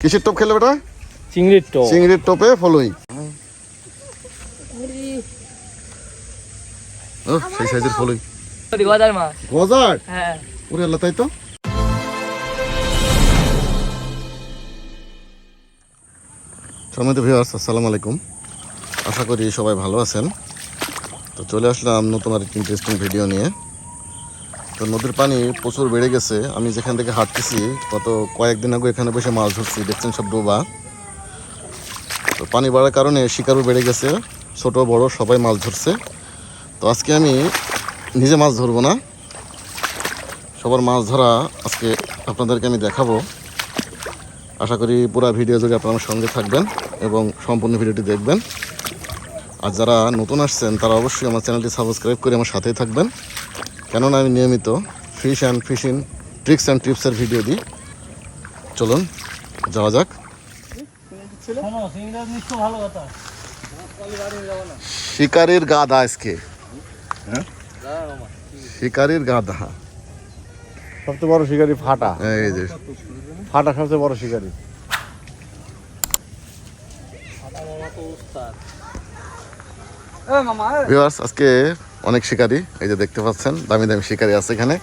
কিসের টোপ খেলে বেটা? চিংড়ির টো চিংড়ির টোপে ফলোই ও সেই সাইজের ফলোই গজার মাছ। গজার? হ্যাঁ। ওরে আল্লাহ তাই তো? সম্মানিত ভিউয়ার্স আসসালামু আলাইকুম। আশা করি সবাই ভালো আছেন। তো চলে আসলাম নতুন আর ইন্টারেস্টিং ভিডিও নিয়ে। তো নদীর পানি প্রচুর বেড়ে গেছে। আমি যেখান থেকে হাঁটতেছি, গত কয়েকদিন আগে এখানে বসে মাছ ধরছি, দেখছেন সব ডোবা। তো পানি বাড়ার কারণে শিকারও বেড়ে গেছে, ছোট, বড়, সবাই মাছ ধরছে। তো আজকে আমি নিজে মাছ ধরবো না। সবার মাছ ধরা আজকে আপনাদেরকে আমি দেখাবো। আশা করি পুরো ভিডিও জুড়ে আপনারা সঙ্গে থাকবেন এবং সম্পূর্ণ ভিডিওটি দেখবেন। আর যারা নতুন আসছেন, তারা অবশ্যই আমার চ্যানেলটি সাবস্ক্রাইব করে আমার সাথেই থাকবেন। কেননা আমি নিয়মিত fish and fishing tricks and টিপসের video দিই। চলুন যাওয়া যাক। শোনো চিংড়ি নিশ্চয় ভালো কথা। শিকারির গাদা আজকে। শিকারির গাদা সবচেয়ে বড় শিকারি ফাটা। এই যে। ফাটা সবচেয়ে বড় শিকারি। আজকে অনেক শিকারি, এই যে দেখতে পাচ্ছেন, দামি দামি শিকারি আছে এখানে।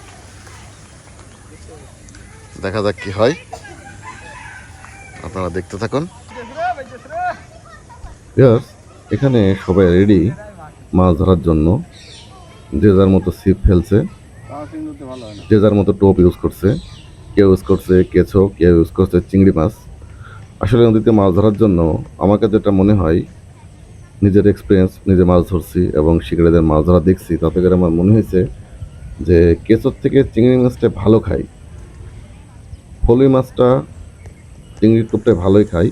দেখা যাক কি হয়। আপনারা দেখতে থাকুন। এখানে সবাই রেডি মাছ ধরার জন্য। যে যার মতো ছিপ ফেলছে, যে যার মতো টোপ ইউজ করছে। কেউ ইউজ করছে কেঁচো, কেউ ইউজ করছে চিংড়ি মাছ। আসলে নদীতে মাছ ধরার জন্য আমাকে যেটা মনে হয় নিজের এক্সপিরিয়েন্স নিজে মাছ ধরছি এবং শিকারীদের মাছ ধরা দেখছি তাতে করে আমার মনে হয়েছে যে কেঁচোর থেকে চিংড়ি মাছটা ভালো খাই। ফলুই মাছটা চিংড়ির টোপটা ভালোই খাই।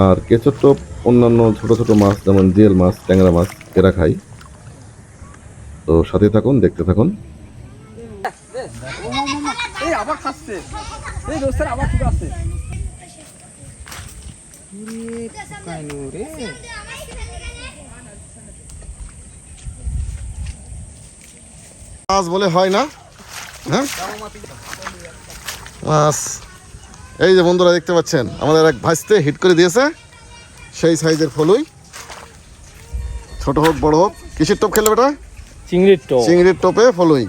আর কেঁচোর টোপ অন্যান্য ছোট ছোট মাছ যেমন জিয়েল মাছ ট্যাংরা মাছ এরা খাই। তো সাথে থাকুন দেখতে থাকুন। আবার খাচ্ছে। এই দোস্তের আবার ঠিক আছে। মাছ বলে হয় না? হ্যাঁ? মাছ। এই যে বন্ধুরা দেখতে পাচ্ছেন আমাদের এক ভাসতে হিট করে দিয়েছে। সেই সাইজের ফলুই। ছোট হোক বড় হোক। কিসের টোপ খেলে বেটা চিংড়ির টোপ। চিংড়ির টোপে ফলুই।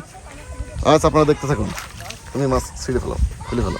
আচ্ছা আপনারা দেখতে থাকুন। তুমি মাছ ছিঁড়ে ফেলো খুলে ফেলো।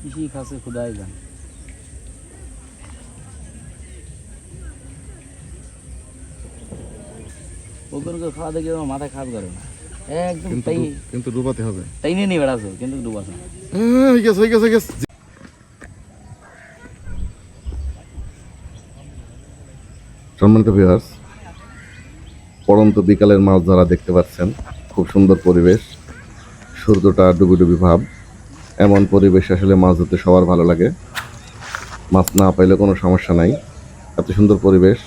কৃষি খাসে খুদাই যান ওগুলোকে খাওয়া দেখে আমার করে না। একদম তাই কিন্তু ডুবাতে হবে। তাই নিয়ে নিয়ে বেড়াচ্ছে কিন্তু ডুবাছে হ্যাঁ, হয়ে গেছে হয়ে গেছে হয়ে গেছে। সম্মানিত ভিউয়ার্স পরন্ত বিকালের মাছ ধরা দেখতে পাচ্ছেন। খুব সুন্দর পরিবেশ। সূর্যটা ডুবি ডুবি ভাব। এমন পরিবেশ আসলে মাছ ধরতে সবার ভালো লাগে। মাছ না পাইলে কোনো সমস্যা নাই। এত সুন্দর পরিবেশ,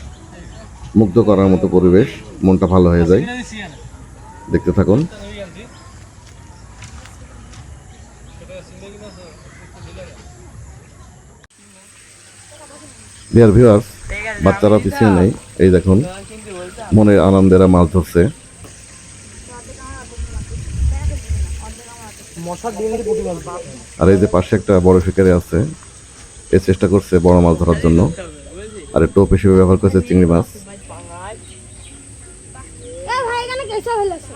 মুগ্ধ করার মতো পরিবেশ, মনটা ভালো হয়ে যায়। দেখতে থাকুন। ডিয়ার ভিউয়ার্স বাচ্চারা পিছিয়ে নেই। এই দেখুন, মনের আনন্দেরা মাছ ধরছে মশার ডিমের পুটি মাছ আর এই যে পাশে একটা বড় শিকারি আছে এ চেষ্টা করছে বড় মাছ ধরার জন্য। আর টোপ হিসেবে ব্যবহার করছে চিংড়ি মাছ। এ ভাই এখানে কেঁচো ফেলেছে।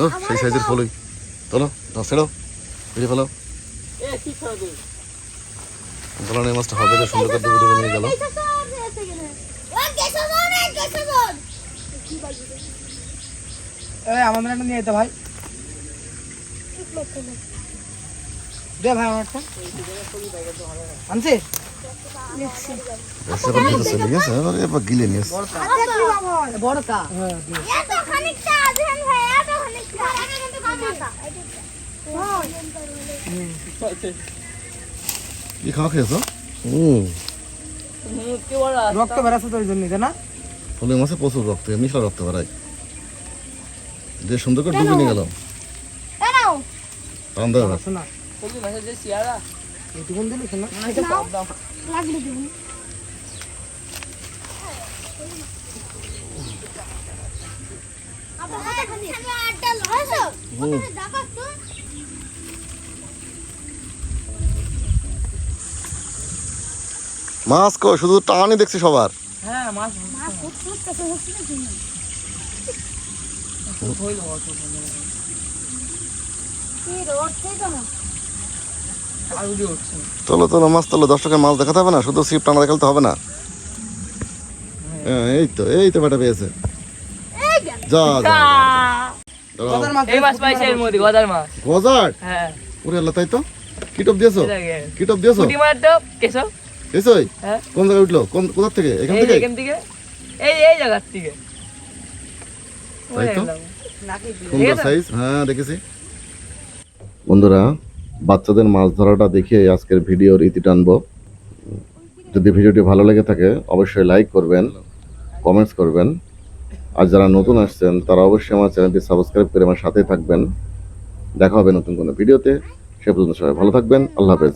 ও সেই সাইজের ফলই চলো দাও ছেড়ো। ফিরে ফেলো। এই মাছটা হবে সুন্দর করে ডুবে ডুবে নিয়ে গেল। আমাদের একটা নিয়ে যেতে ভাই। দে ভাই আমারটা আনছে? গিলে বড়টা কি খাওয়া খেয়েছো? হুম রক্ত বেরাচ্ছে তো ওই জন্য তাই না? ফলে মাছে প্রচুর রক্ত মিশা রক্ত বেড়ায়। যে সুন্দর করে ডুবে নিয়ে গেল। দাঁড়াও টান শোনা যে দিলি লাগলে দিবি খালি আড্ডা লয়েছো ওখানে দেখা তো। মাছ কো শুধু টানই দেখছি সবার। হ্যাঁ মাছ মাছ ফুটফুট হচ্ছে কি মাছ তোলো দর্শকের মাছ দেখাতে হবে না শুধু সিপ টানা দেখালে হবে না। হ্যাঁ। এই তো এই তো বেটা পেয়েছে। যা। যা, যা, যা। গজার এই মাছ পাইছে এর মধ্যে গজার মাছ। গজার? হ্যাঁ। ওরে আল্লাহ তাই তো? কি টপ দিয়েছ? কি টপ দিয়েছ? পুঁটি মাছ তো কেশো এসোই হ্যাঁ? কোন জায়গায় উঠল? কোন কোথা থেকে? এখান থেকে? এখান থেকে। এই এই জায়গার থেকে। তাই তো? সুন্দর সাইজ হ্যাঁ দেখেছি। বন্ধুরা বাচ্চাদের মাছ ধরাটা দেখে আজকের ভিডিওর ইতি টানবো। যদি ভিডিওটি ভালো লেগে থাকে অবশ্যই লাইক করবেন কমেন্টস করবেন। আর যারা নতুন আসছেন তারা অবশ্যই আমার চ্যানেলটি সাবস্ক্রাইব করে আমার সাথেই থাকবেন। দেখা হবে নতুন কোনো ভিডিওতে। সে পর্যন্ত সবাই ভালো থাকবেন। আল্লাহ হাফেজ।